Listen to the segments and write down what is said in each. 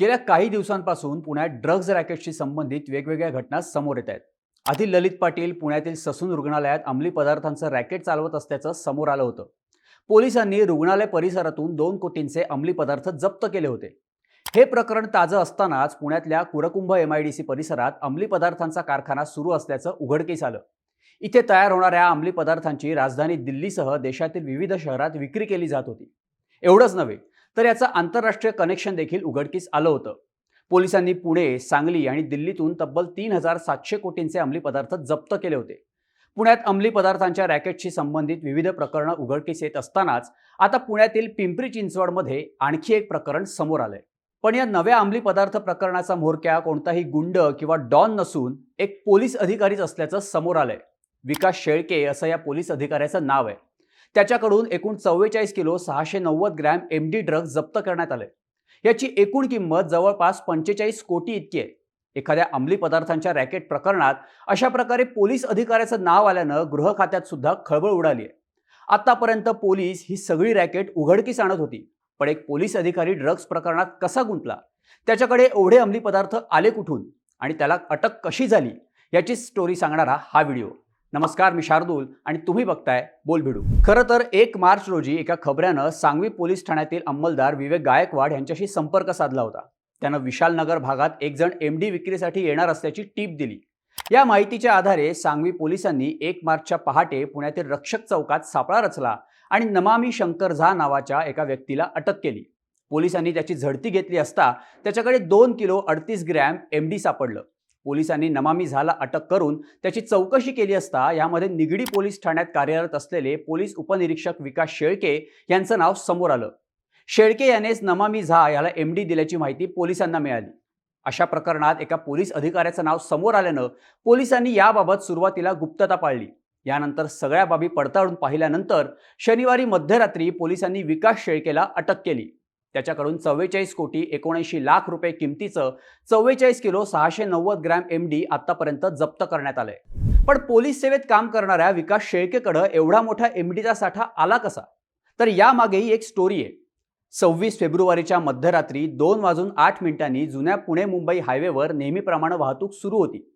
गेल्या काही दिवसांपासून पुण्यात ड्रग्ज रॅकेटशी संबंधित वेगवेगळ्या घटना समोर येत आहेत. आधी ललित पाटील पुण्यातील ससून रुग्णालयात अंमली पदार्थांचं रॅकेट चालवत असल्याचं समोर आलं होतं. पोलिसांनी रुग्णालय परिसरातून दोन कोटींचे अंमली पदार्थ जप्त केले होते. हे प्रकरण ताजं असतानाच पुण्यातल्या कुरकुंभ एमआयडीसी परिसरात अंमली पदार्थांचा कारखाना सुरू असल्याचं उघडकीस आलं. इथे तयार होणाऱ्या अंमली पदार्थांची राजधानी दिल्लीसह देशातील विविध शहरात विक्री केली जात होती. एवढंच नव्हे तर याचं आंतरराष्ट्रीय कनेक्शन देखील उघडकीस आलं होतं. पोलिसांनी पुणे सांगली आणि दिल्लीतून तब्बल तीन हजार सातशे कोटींचे अंमली पदार्थ जप्त केले होते. पुण्यात अंमली पदार्थांच्या रॅकेटशी संबंधित विविध प्रकरणं उघडकीस येत असतानाच आता पुण्यातील पिंपरी चिंचवडमध्ये आणखी एक प्रकरण समोर आलंय. पण या नव्या अंमली पदार्थ प्रकरणाचा म्होरक्या कोणताही गुंड किंवा डॉन नसून एक पोलीस अधिकारीच असल्याचं समोर आलंय. विकास शेळके असं या पोलीस अधिकाऱ्याचं नाव आहे. त्याच्याकडून एकूण चव्वेचाळीस किलो सहाशे नव्वद ग्रॅम एम डी ड्रग्ज जप्त करण्यात आले. याची एकूण किंमत जवळपास पंचेचाळीस कोटी इतकी आहे. एखाद्या अंमली पदार्थांच्या रॅकेट प्रकरणात अशा प्रकारे पोलीस अधिकाऱ्याचं नाव आल्यानं गृह खात्यात सुद्धा खळबळ उडाली आहे. आतापर्यंत पोलीस ही सगळी रॅकेट उघडकीस आणत होती पण एक पोलीस अधिकारी ड्रग्ज प्रकरणात कसा गुंतला? त्याच्याकडे एवढे अंमली पदार्थ आले कुठून? आणि त्याला अटक कशी झाली? याची स्टोरी सांगणारा हा व्हिडिओ. नमस्कार मी शार्दूल आणि तुम्ही बघताय बोलभिडू खरं तर एक मार्च रोजी एका खबऱ्यानं सांगवी पोलीस ठाण्यातील अंमलदार विवेक गायकवाड यांच्याशी संपर्क साधला होता. त्यानं विशालनगर भागात एक जण एम डी विक्रीसाठी येणार असल्याची टीप दिली. या माहितीच्या आधारे सांगवी पोलिसांनी एक मार्चच्या पहाटे पुण्यातील रक्षक चौकात सापळा रचला आणि नमामी शंकर झा नावाच्या एका व्यक्तीला अटक केली. पोलिसांनी त्याची झडती घेतली असता त्याच्याकडे दोन किलो अडतीस ग्रॅम एम डी सापडलं. पोलिसांनी नमामी झाला अटक करून त्याची चौकशी केली असता यामध्ये निगडी पोलीस ठाण्यात कार्यरत असलेले पोलीस उपनिरीक्षक विकास शेळके यांचं नाव समोर आलं. शेळके यानेच नमामी झा याला एम डी दिल्याची माहिती पोलिसांना मिळाली. अशा प्रकरणात एका पोलीस अधिकाऱ्याचं नाव समोर आल्यानं पोलिसांनी याबाबत सुरुवातीला गुप्तता पाळली. यानंतर सगळ्या बाबी पडताळून पाहिल्यानंतर शनिवारी मध्यरात्री पोलिसांनी विकास शेळकेला अटक केली. त्याच्याकडून चव्वेचाळीस कोटी एकोणऐंशी लाख रुपये किमतीचं चव्वेचाळीस किलो सहाशे नव्वद ग्रॅम एम डी आतापर्यंत जप्त करण्यात आलंय. पण पोलीस सेवेत काम करणाऱ्या विकास शेळकेकडं एवढा मोठा एम डीचा साठा आला कसा? तर यामागेही एक स्टोरी आहे. सव्वीस फेब्रुवारीच्या मध्यरात्री दोन वाजून आठ मिनिटांनी जुन्या पुणे मुंबई हायवेवर नेहमीप्रमाणे वाहतूक सुरू होती.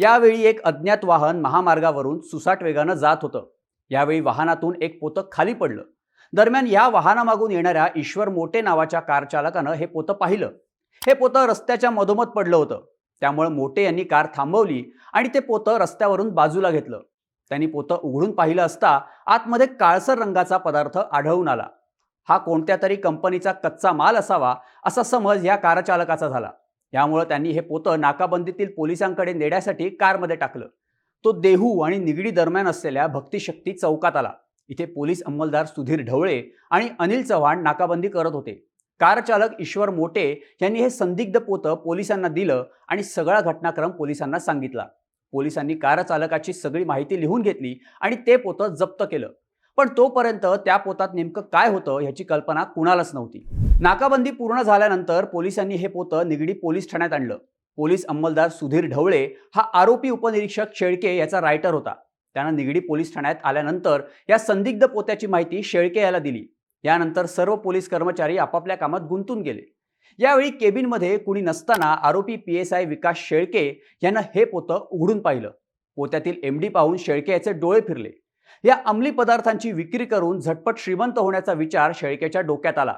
यावेळी एक अज्ञात वाहन महामार्गावरून सुसाट वेगानं जात होतं. यावेळी वाहनातून एक पोतं खाली पडलं. दरम्यान या वाहनामागून येणाऱ्या ईश्वर मोटे नावाच्या कार चालकानं हे पोतं पाहिलं. हे पोतं रस्त्याच्या मधोमध पडलं होतं. त्यामुळे मोटे यांनी कार थांबवली आणि ते पोतं रस्त्यावरून बाजूला घेतलं. त्यांनी पोतं उघडून पाहिलं असता आतमध्ये काळसर रंगाचा पदार्थ आढळून आला. हा कोणत्या तरी कंपनीचा कच्चा माल असावा असा समज या कारचालकाचा झाला. यामुळे त्यांनी हे पोतं नाकाबंदीतील पोलिसांकडे नेण्यासाठी कारमध्ये टाकलं. तो देहू आणि निगडी दरम्यान असलेल्या भक्तिशक्ती चौकात आला. इथे पोलीस अंमलदार सुधीर ढवळे आणि अनिल चव्हाण नाकाबंदी करत होते. कार चालक ईश्वर मोटे यांनी हे संदिग्ध पोतं पोलिसांना दिलं आणि सगळा घटनाक्रम पोलिसांना सांगितला. पोलिसांनी कार चालकाची सगळी माहिती लिहून घेतली आणि ते पोतं जप्त केलं. पण तोपर्यंत त्या पोतात नेमकं काय होतं ह्याची कल्पना कुणालाच नव्हती. नाकाबंदी पूर्ण झाल्यानंतर पोलिसांनी हे पोतं निगडी पोलीस ठाण्यात आणलं. पोलीस अंमलदार सुधीर ढवळे हा आरोपी उपनिरीक्षक शेळके याचा रायटर होता. त्यानं निगडी पोलीस ठाण्यात आल्यानंतर या संदिग्ध पोत्याची माहिती शेळके याला दिली. यानंतर सर्व पोलीस कर्मचारी आपापल्या कामात गुंतून गेले. यावेळी केबिनमध्ये कुणी नसताना आरोपी P S I Vikas Shelke यानं हे पोतं उघडून पाहिलं. पोत्यातील एम डी पाहून शेळके याचे डोळे फिरले. या अंमली पदार्थांची विक्री करून झटपट श्रीमंत होण्याचा विचार शेळकेच्या डोक्यात आला.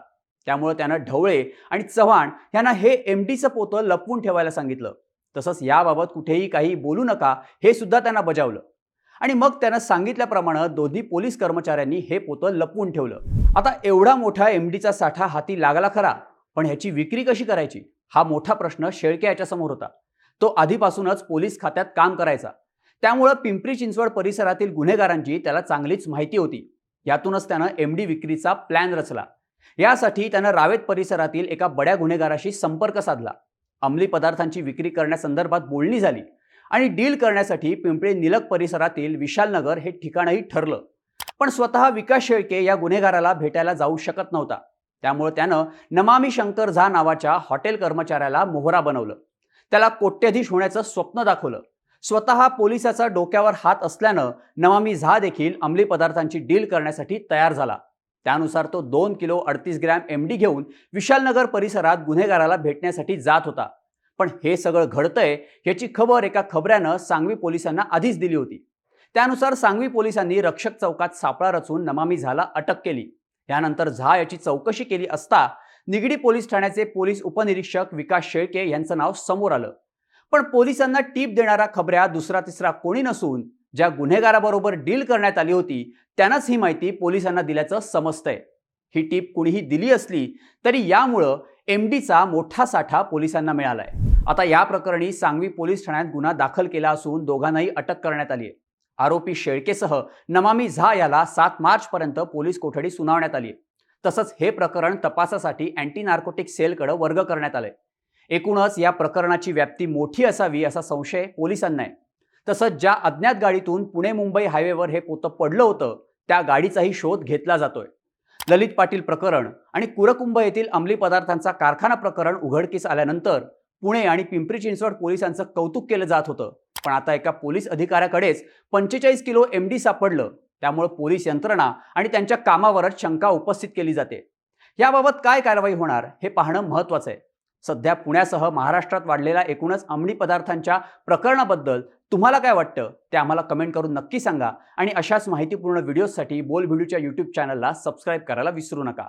त्यामुळे त्यानं ढवळे आणि चव्हाण यांना हे एम डीचं पोतं लपवून ठेवायला सांगितलं. तसंच याबाबत कुठेही काही बोलू नका हे सुद्धा त्यांना बजावलं. आणि मग त्यानं सांगितल्याप्रमाणे दोन्ही पोलीस कर्मचाऱ्यांनी हे पोतं लपवून ठेवलं. आता एवढा मोठा एम डीचा साठा हाती लागला खरा पण ह्याची विक्री कशी करायची? हा मोठा प्रश्न शेळके याच्यासमोर होता. तो आधीपासूनच पोलीस खात्यात काम करायचा. त्यामुळं पिंपरी चिंचवड परिसरातील गुन्हेगारांची त्याला चांगलीच माहिती होती. यातूनच त्यानं एम डी विक्रीचा प्लॅन रचला. यासाठी त्यानं रावेत परिसरातील एका बड्या गुन्हेगाराशी संपर्क साधला. अंमली पदार्थांची विक्री करण्यासंदर्भात बोलणी झाली. आणि डील करण्यासाठी पिंपळे निलक परिसरातील विशालनगर हे ठिकाणही ठरलं. पण स्वतः विकास शेळके या गुन्हेगाराला भेटायला जाऊ शकत नव्हता. त्यामुळे त्यानं नमामी शंकर झा नावाच्या हॉटेल कर्मचाऱ्याला मोहरा बनवलं. त्याला कोट्यधीश होण्याचं स्वप्न दाखवलं. स्वतः पोलिसाचा डोक्यावर हात असल्यानं नमामी झा देखील अंमली पदार्थांची डील करण्यासाठी तयार झाला. त्यानुसार तो दोन किलो अडतीस ग्रॅम एम डी घेऊन विशालनगर परिसरात गुन्हेगाराला भेटण्यासाठी जात होता. पण हे सगळं घडतंय याची खबर एका खबऱ्यानं सांगवी पोलिसांना आधीच दिली होती. त्यानुसार सांगवी पोलिसांनी रक्षक चौकात सापळा रचून नमामी झाला अटक केली. यानंतर झा याची चौकशी केली असता निगडी पोलीस ठाण्याचे पोलीस उपनिरीक्षक विकास शेळके यांचं नाव समोर आलं. पण पोलिसांना टीप देणारा खबऱ्या दुसरा तिसरा कोणी नसून ज्या गुन्हेगाराबरोबर डील करण्यात आली होती त्यांनाच ही माहिती पोलिसांना दिल्याचं समजतंय. ही टीप कुणीही दिली असली तरी यामुळं एम डीचा मोठा साठा पोलिसांना मिळालाय. आता या प्रकरणी सांगवी पोलीस ठाण्यात गुन्हा दाखल केला असून दोघांनाही अटक करण्यात आली आहे आरोपी शेळकेसह नमामी झा याला सात मार्चपर्यंत पोलीस कोठडी सुनावण्यात आली आहे तसंच हे प्रकरण तपासासाठी अँटी नार्कोटिक सेलकडे वर्ग करण्यात आलंय. एकूणच या प्रकरणाची व्याप्ती मोठी असावी असा संशय पोलिसांना आहे. तसंच ज्या अज्ञात गाडीतून पुणे मुंबई हायवेवर हे पोतं पडलं होतं त्या गाडीचाही शोध घेतला जातोय. ललित पाटील प्रकरण आणि कुरकुंभ येथील अंमली पदार्थांचा कारखाना प्रकरण उघडकीस आल्यानंतर पुणे आणि पिंपरी चिंचवड पोलिसांचं कौतुक केलं जात होतं. पण आता एका पोलीस अधिकाऱ्याकडेच पंचेचाळीस किलो एम डी सापडलं. त्यामुळे पोलीस यंत्रणा आणि त्यांच्या कामावरच शंका उपस्थित केली जाते. याबाबत काय कारवाई होणार हे पाहणं महत्वाचं आहे. सध्या पुण्यासह महाराष्ट्रात वाढलेल्या एकूणच अंमली पदार्थांच्या प्रकरणाबद्दल तुम्हाला काय वाटतं ते आम्हाला कमेंट करून नक्की सांगा. आणि अशाच माहितीपूर्ण व्हिडिओजसाठी बोल व्हिडिओच्या यूट्यूब चॅनलला सबस्क्राईब करायला विसरू नका.